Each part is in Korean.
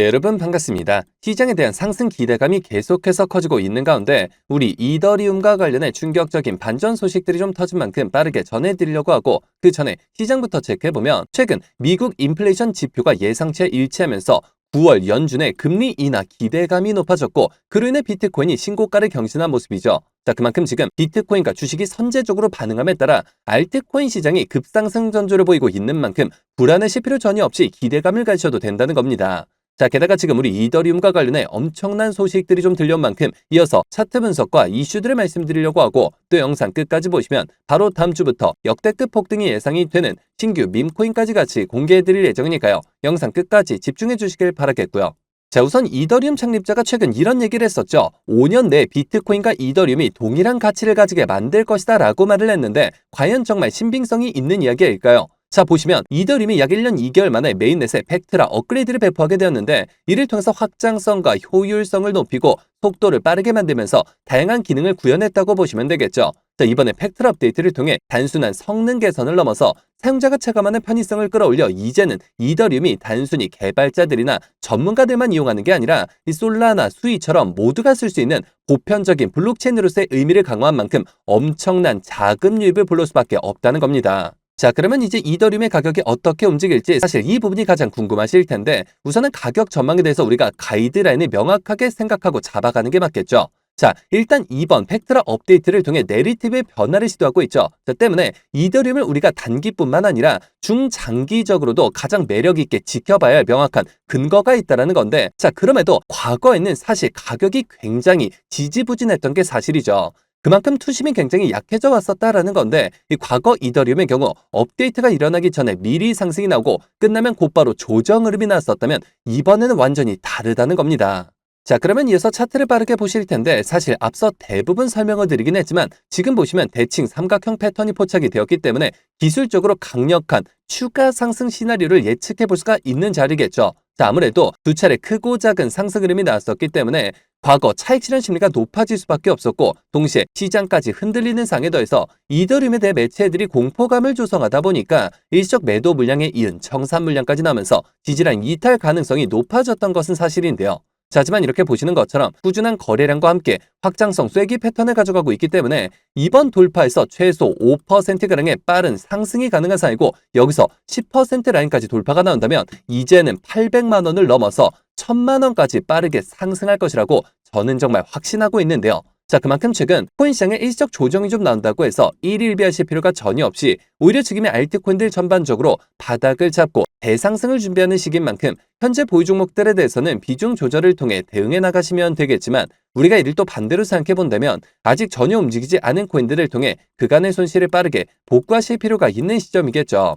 네, 여러분 반갑습니다. 시장에 대한 상승 기대감이 계속해서 커지고 있는 가운데 우리 이더리움과 관련해 충격적인 반전 소식들이 좀 터진 만큼 빠르게 전해드리려고 하고 그 전에 시장부터 체크해보면 최근 미국 인플레이션 지표가 예상치에 일치하면서 9월 연준의 금리 인하 기대감이 높아졌고 그로 인해 비트코인이 신고가를 경신한 모습이죠. 자, 그만큼 지금 비트코인과 주식이 선제적으로 반응함에 따라 알트코인 시장이 급상승 전조를 보이고 있는 만큼 불안해실 필요 전혀 없이 기대감을 가지셔도 된다는 겁니다. 자, 게다가 지금 우리 이더리움과 관련해 엄청난 소식들이 좀 들려온 만큼 이어서 차트 분석과 이슈들을 말씀드리려고 하고 또 영상 끝까지 보시면 바로 다음 주부터 역대급 폭등이 예상이 되는 신규 밈코인까지 같이 공개해드릴 예정이니까요. 영상 끝까지 집중해 주시길 바라겠고요. 자, 우선 이더리움 창립자가 최근 이런 얘기를 했었죠. 5년 내에 비트코인과 이더리움이 동일한 가치를 가지게 만들 것이다 라고 말을 했는데 과연 정말 신빙성이 있는 이야기일까요? 자 보시면 이더림이 약 1년 2개월 만에 메인넷에 팩트라 업그레이드를 배포하게 되었는데 이를 통해서 확장성과 효율성을 높이고 속도를 빠르게 만들면서 다양한 기능을 구현했다고 보시면 되겠죠. 자 이번에 팩트라 업데이트를 통해 단순한 성능 개선을 넘어서 사용자가 체감하는 편의성을 끌어올려 이제는 이더리움이 단순히 개발자들이나 전문가들만 이용하는 게 아니라 이 솔라나 수이처럼 모두가 쓸 수 있는 보편적인 블록체인으로서의 의미를 강화한 만큼 엄청난 자금 유입을 불러올 수밖에 없다는 겁니다. 자, 그러면 이제 이더리움의 가격이 어떻게 움직일지 사실 이 부분이 가장 궁금하실 텐데 우선은 가격 전망에 대해서 우리가 가이드라인을 명확하게 생각하고 잡아가는 게 맞겠죠. 자, 일단 이번 팩트라 업데이트를 통해 내리티브의 변화를 시도하고 있죠. 자, 때문에 이더리움을 우리가 단기뿐만 아니라 중장기적으로도 가장 매력 있게 지켜봐야 할 명확한 근거가 있다라는 건데 자, 그럼에도 과거에는 사실 가격이 굉장히 지지부진했던 게 사실이죠. 그만큼 투심이 굉장히 약해져 왔었다라는 건데 이 과거 이더리움의 경우 업데이트가 일어나기 전에 미리 상승이 나오고 끝나면 곧바로 조정 흐름이 나왔었다면 이번에는 완전히 다르다는 겁니다. 자 그러면 이어서 차트를 빠르게 보실 텐데 사실 앞서 대부분 설명을 드리긴 했지만 지금 보시면 대칭 삼각형 패턴이 포착이 되었기 때문에 기술적으로 강력한 추가 상승 시나리오를 예측해 볼 수가 있는 자리겠죠. 자, 아무래도 두 차례 크고 작은 상승 흐름이 나왔었기 때문에 과거 차익 실현 심리가 높아질 수밖에 없었고 동시에 시장까지 흔들리는 상에 더해서 이더리움에 대해 매체들이 공포감을 조성하다 보니까 일시적 매도 물량에 이은 청산 물량까지 나면서 지지라인 이탈 가능성이 높아졌던 것은 사실인데요. 자, 하지만 이렇게 보시는 것처럼 꾸준한 거래량과 함께 확장성 쐐기 패턴을 가져가고 있기 때문에 이번 돌파에서 최소 5%가량의 빠른 상승이 가능한 사이고 여기서 10% 라인까지 돌파가 나온다면 이제는 800만 원을 넘어서 1000만 원까지 빠르게 상승할 것이라고 저는 정말 확신하고 있는데요. 자, 그만큼 최근 코인 시장에 일시적 조정이 좀 나온다고 해서 일일비하실 필요가 전혀 없이 오히려 지금의 알트코인들 전반적으로 바닥을 잡고 대상승을 준비하는 시기인 만큼 현재 보유 종목들에 대해서는 비중 조절을 통해 대응해 나가시면 되겠지만 우리가 이를 또 반대로 생각해 본다면 아직 전혀 움직이지 않은 코인들을 통해 그간의 손실을 빠르게 복구하실 필요가 있는 시점이겠죠.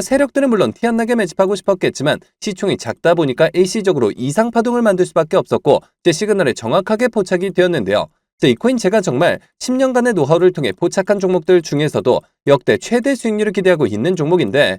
세력들은 물론 티 안 나게 매집하고 싶었겠지만 시총이 작다 보니까 일시적으로 이상 파동을 만들 수밖에 없었고 제 시그널에 정확하게 포착이 되었는데요. 이 코인 제가 정말 10년간의 노하우를 통해 포착한 종목들 중에서도 역대 최대 수익률을 기대하고 있는 종목인데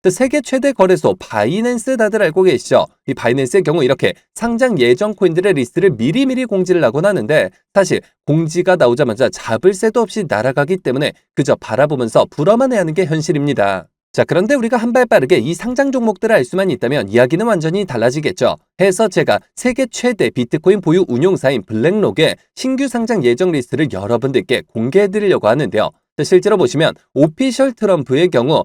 그 세계 최대 거래소 바이낸스 다들 알고 계시죠? 이 바이낸스의 경우 이렇게 상장 예정 코인들의 리스트를 미리미리 공지를 하곤 하는데 사실 공지가 나오자마자 잡을 새도 없이 날아가기 때문에 그저 바라보면서 불어만 해야 하는 게 현실입니다. 자, 그런데 우리가 한 발 빠르게 이 상장 종목들을 알 수만 있다면 이야기는 완전히 달라지겠죠. 해서 제가 세계 최대 비트코인 보유 운용사인 블랙록의 신규 상장 예정 리스트를 여러분들께 공개해 드리려고 하는데요. 실제로 보시면 오피셜 트럼프의 경우